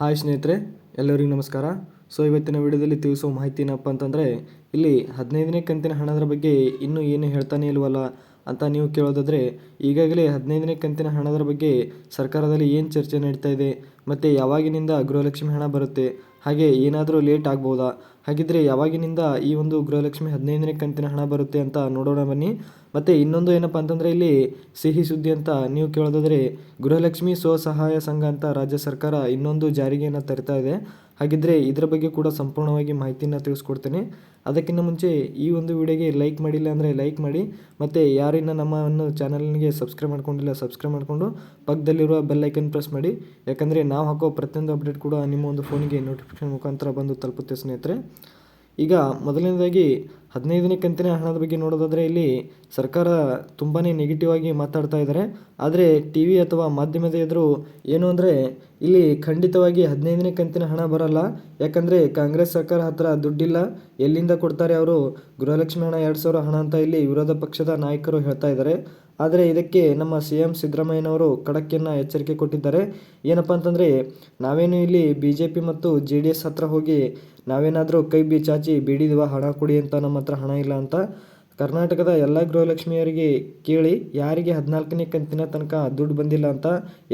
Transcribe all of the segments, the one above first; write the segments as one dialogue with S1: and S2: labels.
S1: Hi ಸ್ನೇಹಿತರೆ, ಎಲ್ಲರಿಗೂ ನಮಸ್ಕಾರ. ಸೊ, ಇವತ್ತಿನ ವಿಡಿಯೋದಲ್ಲಿ ತಿಳಿಸೋ ಮಾಹಿತಿ ಏನಪ್ಪ ಅಂತಂದರೆ, ಇಲ್ಲಿ ಹದಿನೈದನೇ ಕಂತಿನ ಹಣದ ಬಗ್ಗೆ ಇನ್ನೂ ಏನು ಹೇಳ್ತಾನೆ ಇಲ್ವಲ್ಲ ಅಂತ ನೀವು ಕೇಳೋದಾದರೆ, ಈಗಾಗಲೇ ಹದಿನೈದನೇ ಕಂತಿನ ಹಣದ ಬಗ್ಗೆ ಸರ್ಕಾರದಲ್ಲಿ ಏನು ಚರ್ಚೆ ನಡೀತಾ ಇದೆ, ಮತ್ತು ಯಾವಾಗಿನಿಂದ ಗೃಹಲಕ್ಷ್ಮಿ ಹಣ ಬರುತ್ತೆ, ಹಾಗೆ ಏನಾದರೂ ಲೇಟ್ ಆಗ್ಬೋದಾ ಹಾಗಿದ್ರೆ ಯಾವಾಗಿನಿಂದ ಈ ಒಂದು ಗೃಹಲಕ್ಷ್ಮಿ ಹದಿನೈದನೇ ಕಂತಿನ ಹಣ ಬರುತ್ತೆ ಅಂತ ನೋಡೋಣ ಬನ್ನಿ. ಮತ್ತು ಇನ್ನೊಂದು ಏನಪ್ಪ ಅಂತಂದರೆ ಇಲ್ಲಿ ಸಿಹಿ ಸುದ್ದಿ ಅಂತ ನೀವು ಕೇಳೋದಾದರೆ ಗೃಹಲಕ್ಷ್ಮಿ ಸ್ವಸಹಾಯ ಸಂಘ ಅಂತ ರಾಜ್ಯ ಸರ್ಕಾರ ಇನ್ನೊಂದು ಜಾರಿಗೆಯನ್ನು ತರ್ತಾ ಇದೆ. ಹಾಗಿದ್ರೆ ಇದರ ಬಗ್ಗೆ ಕೂಡ ಸಂಪೂರ್ಣವಾಗಿ ಮಾಹಿತಿಯನ್ನು ತಿಳಿಸ್ಕೊಡ್ತೇನೆ. ಅದಕ್ಕಿಂತ ಮುಂಚೆ ಈ ಒಂದು ವಿಡಿಯೋಗೆ ಲೈಕ್ ಮಾಡಿಲ್ಲ ಅಂದರೆ ಲೈಕ್ ಮಾಡಿ. ಮತ್ತು ಯಾರಿನ್ನ ನಮ್ಮ ಒಂದು ಚಾನಲ್ನಿಗೆ ಸಬ್ಸ್ಕ್ರೈಬ್ ಮಾಡ್ಕೊಂಡಿಲ್ಲ ಸಬ್ಸ್ಕ್ರೈಬ್ ಮಾಡಿಕೊಂಡು ಪಕ್ಕದಲ್ಲಿರುವ ಬೆಲ್ ಐಕನ್ ಪ್ರೆಸ್ ಮಾಡಿ. ಯಾಕಂದರೆ ನಾವು ಹಾಕೋ ಪ್ರತಿಯೊಂದು ಅಪ್ಡೇಟ್ ಕೂಡ ನಿಮ್ಮ ಒಂದು ಫೋನಿಗೆ ನೋಟಿಫಿಕೇಶನ್ ಮುಖಾಂತರ ಬಂದು ತಲುಪುತ್ತೆ ಸ್ನೇಹಿತರೆ. ಈಗ ಮೊದಲನೇದಾಗಿ ಹದಿನೈದನೇ ಕಂತಿನ ಹಣದ ಬಗ್ಗೆ ನೋಡೋದಾದರೆ ಇಲ್ಲಿ ಸರ್ಕಾರ ತುಂಬಾ ನೆಗೆಟಿವ್ ಆಗಿ ಮಾತಾಡ್ತಾ ಇದ್ದಾರೆ ಆದರೆ ಟಿ ವಿ ಅಥವಾ ಮಾಧ್ಯಮದ ಎದುರು ಏನು ಅಂದರೆ ಇಲ್ಲಿ ಖಂಡಿತವಾಗಿ ಹದಿನೈದನೇ ಕಂತಿನ ಹಣ ಬರಲ್ಲ. ಯಾಕಂದರೆ ಕಾಂಗ್ರೆಸ್ ಸರ್ಕಾರ ಹತ್ರ ದುಡ್ಡಿಲ್ಲ. ಎಲ್ಲಿಂದ ಕೊಡ್ತಾರೆ ಅವರು? ಗೃಹಲಕ್ಷ್ಮಿ ಹಣ ಎರಡು ಸಾವಿರ ಹಣ ಅಂತ ಇಲ್ಲಿ ವಿರೋಧ ಪಕ್ಷದ ನಾಯಕರು ಹೇಳ್ತಾ ಇದ್ದಾರೆ ಆದರೆ ಇದಕ್ಕೆ ನಮ್ಮ ಸಿ ಎಂ ಸಿದ್ದರಾಮಯ್ಯನವರು ಖಡಕ್ಕೆನ್ನ ಎಚ್ಚರಿಕೆ ಕೊಟ್ಟಿದ್ದಾರೆ. ಏನಪ್ಪ ಅಂತಂದರೆ, ನಾವೇನು ಇಲ್ಲಿ ಬಿ ಜೆ ಪಿ ಮತ್ತು ಜೆ ಡಿ ಎಸ್ ಹತ್ರ ಹೋಗಿ ನಾವೇನಾದರೂ ಕೈ ಬಿ ಚಾಚಿ ಬೇಡಿದೀವ ಹಣ ಕೊಡಿ ಅಂತ ನಮ್ಮ ಹತ್ರ ಹಣ ಇಲ್ಲ ಅಂತ ಕರ್ನಾಟಕದ ಎಲ್ಲ ಗೃಹಲಕ್ಷ್ಮಿಯರಿಗೆ ಕೇಳಿ ಯಾರಿಗೆ ಹದಿನಾಲ್ಕನೇ ಕಂತಿನ ತನಕ ದುಡ್ಡು ಬಂದಿಲ್ಲ ಅಂತ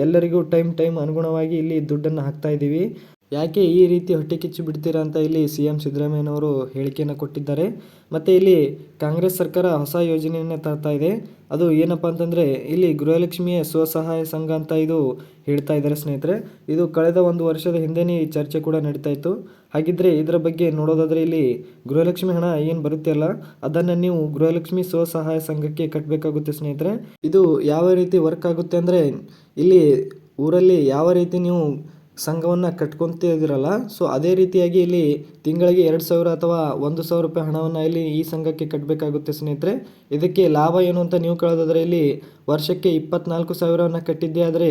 S1: ಎಲ್ಲರಿಗೂ ಟೈಮ್ ಟೈಮ್ ಅನುಗುಣವಾಗಿ ಇಲ್ಲಿ ದುಡ್ಡನ್ನು ಹಾಕ್ತಾ ಇದ್ದೀವಿ. ಯಾಕೆ ಈ ರೀತಿ ಹೊಟ್ಟೆ ಕಿಚ್ಚು ಬಿಡ್ತೀರಾ ಅಂತ ಇಲ್ಲಿ ಸಿ ಎಂ ಸಿದ್ದರಾಮಯ್ಯನವರು ಹೇಳಿಕೆಯನ್ನು ಕೊಟ್ಟಿದ್ದಾರೆ. ಮತ್ತು ಇಲ್ಲಿ ಕಾಂಗ್ರೆಸ್ ಸರ್ಕಾರ ಹೊಸ ಯೋಜನೆಯನ್ನು ತರ್ತಾ ಇದೆ. ಅದು ಏನಪ್ಪ ಅಂತಂದರೆ ಇಲ್ಲಿ ಗೃಹಲಕ್ಷ್ಮಿಯ ಸ್ವಸಹಾಯ ಸಂಘ ಅಂತ ಇದು ಹೇಳ್ತಾ ಇದ್ದಾರೆ ಸ್ನೇಹಿತರೆ. ಇದು ಕಳೆದ ಒಂದು ವರ್ಷದ ಹಿಂದೆನೇ ಚರ್ಚೆ ಕೂಡ ನಡೀತಾ ಇತ್ತು. ಹಾಗಿದ್ದರೆ ಇದರ ಬಗ್ಗೆ ನೋಡೋದಾದರೆ ಇಲ್ಲಿ ಗೃಹಲಕ್ಷ್ಮಿ ಹಣ ಏನು ಬರುತ್ತೆ ಅಲ್ಲ, ಅದನ್ನು ನೀವು ಗೃಹಲಕ್ಷ್ಮಿ ಸ್ವಸಹಾಯ ಸಂಘಕ್ಕೆ ಕಟ್ಟಬೇಕಾಗುತ್ತೆ ಸ್ನೇಹಿತರೆ. ಇದು ಯಾವ ರೀತಿ ವರ್ಕ್ ಆಗುತ್ತೆ ಅಂದರೆ ಇಲ್ಲಿ ಊರಲ್ಲಿ ಯಾವ ರೀತಿ ನೀವು ಸಂಘವನ್ನು ಕಟ್ಕೊತ ಇದ್ದೀರಲ್ಲ? ಸೊ ಅದೇ ರೀತಿಯಾಗಿ ಇಲ್ಲಿ ತಿಂಗಳಿಗೆ ಎರಡು ಸಾವಿರ ಅಥವಾ ಒಂದು ಸಾವಿರ ರೂಪಾಯಿ ಹಣವನ್ನು ಇಲ್ಲಿ ಈ ಸಂಘಕ್ಕೆ ಕಟ್ಟಬೇಕಾಗುತ್ತೆ ಸ್ನೇಹಿತರೆ. ಇದಕ್ಕೆ ಲಾಭ ಏನು ಅಂತ ನೀವು ಕೇಳೋದಾದರೆ ಇಲ್ಲಿ ವರ್ಷಕ್ಕೆ ಇಪ್ಪತ್ನಾಲ್ಕು ಸಾವಿರವನ್ನು ಕಟ್ಟಿದ್ದೆ ಆದರೆ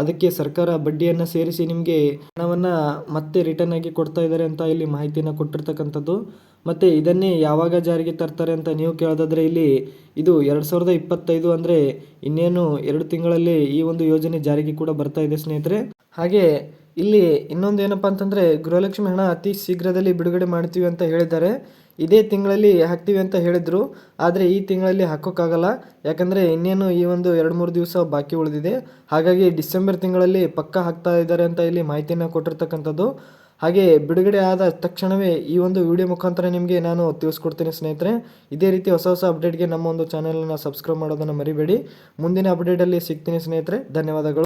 S1: ಅದಕ್ಕೆ ಸರ್ಕಾರ ಬಡ್ಡಿಯನ್ನು ಸೇರಿಸಿ ನಿಮಗೆ ಹಣವನ್ನು ಮತ್ತೆ ರಿಟರ್ನ್ ಆಗಿ ಕೊಡ್ತಾ ಇದ್ದಾರೆ ಅಂತ ಇಲ್ಲಿ ಮಾಹಿತಿಯನ್ನು ಕೊಟ್ಟಿರ್ತಕ್ಕಂಥದ್ದು. ಮತ್ತು ಇದನ್ನೇ ಯಾವಾಗ ಜಾರಿಗೆ ತರ್ತಾರೆ ಅಂತ ನೀವು ಕೇಳೋದಾದರೆ ಇಲ್ಲಿ ಇದು ಎರಡು ಸಾವಿರದ ಇಪ್ಪತ್ತೈದು ಅಂದರೆ ಇನ್ನೇನು ಎರಡು ತಿಂಗಳಲ್ಲಿ ಈ ಒಂದು ಯೋಜನೆ ಜಾರಿಗೆ ಕೂಡ ಬರ್ತಾ ಇದೆ ಸ್ನೇಹಿತರೆ. ಹಾಗೆ ಇಲ್ಲಿ ಇನ್ನೊಂದು ಏನಪ್ಪ ಅಂತಂದರೆ ಗೃಹಲಕ್ಷ್ಮಿ ಹಣ ಅತಿ ಶೀಘ್ರದಲ್ಲಿ ಬಿಡುಗಡೆ ಮಾಡ್ತೀವಿ ಅಂತ ಹೇಳಿದ್ದಾರೆ. ಇದೇ ತಿಂಗಳಲ್ಲಿ ಹಾಕ್ತೀವಿ ಅಂತ ಹೇಳಿದರು. ಆದರೆ ಈ ತಿಂಗಳಲ್ಲಿ ಹಾಕೋಕ್ಕಾಗಲ್ಲ. ಯಾಕಂದರೆ ಇನ್ನೇನು ಈ ಒಂದು ಎರಡು ಮೂರು ದಿವಸ ಬಾಕಿ ಉಳಿದಿದೆ. ಹಾಗಾಗಿ ಡಿಸೆಂಬರ್ ತಿಂಗಳಲ್ಲಿ ಪಕ್ಕ ಹಾಕ್ತಾ ಇದ್ದಾರೆ ಅಂತ ಇಲ್ಲಿ ಮಾಹಿತಿಯನ್ನು ಕೊಟ್ಟಿರ್ತಕ್ಕಂಥದ್ದು. ಹಾಗೆ ಬಿಡುಗಡೆ ಆದ ತಕ್ಷಣವೇ ಈ ಒಂದು ವಿಡಿಯೋ ಮುಖಾಂತರ ನಿಮಗೆ ನಾನು ತಿಳಿಸ್ಕೊಡ್ತೀನಿ ಸ್ನೇಹಿತರೆ. ಇದೇ ರೀತಿ ಹೊಸ ಹೊಸ ಅಪ್ಡೇಟ್ಗೆ ನಮ್ಮ ಒಂದು ಚಾನಲನ್ನು ಸಬ್ಸ್ಕ್ರೈಬ್ ಮಾಡೋದನ್ನು ಮರಿಬೇಡಿ. ಮುಂದಿನ ಅಪ್ಡೇಟಲ್ಲಿ ಸಿಗ್ತೀನಿ ಸ್ನೇಹಿತರೆ. ಧನ್ಯವಾದಗಳು.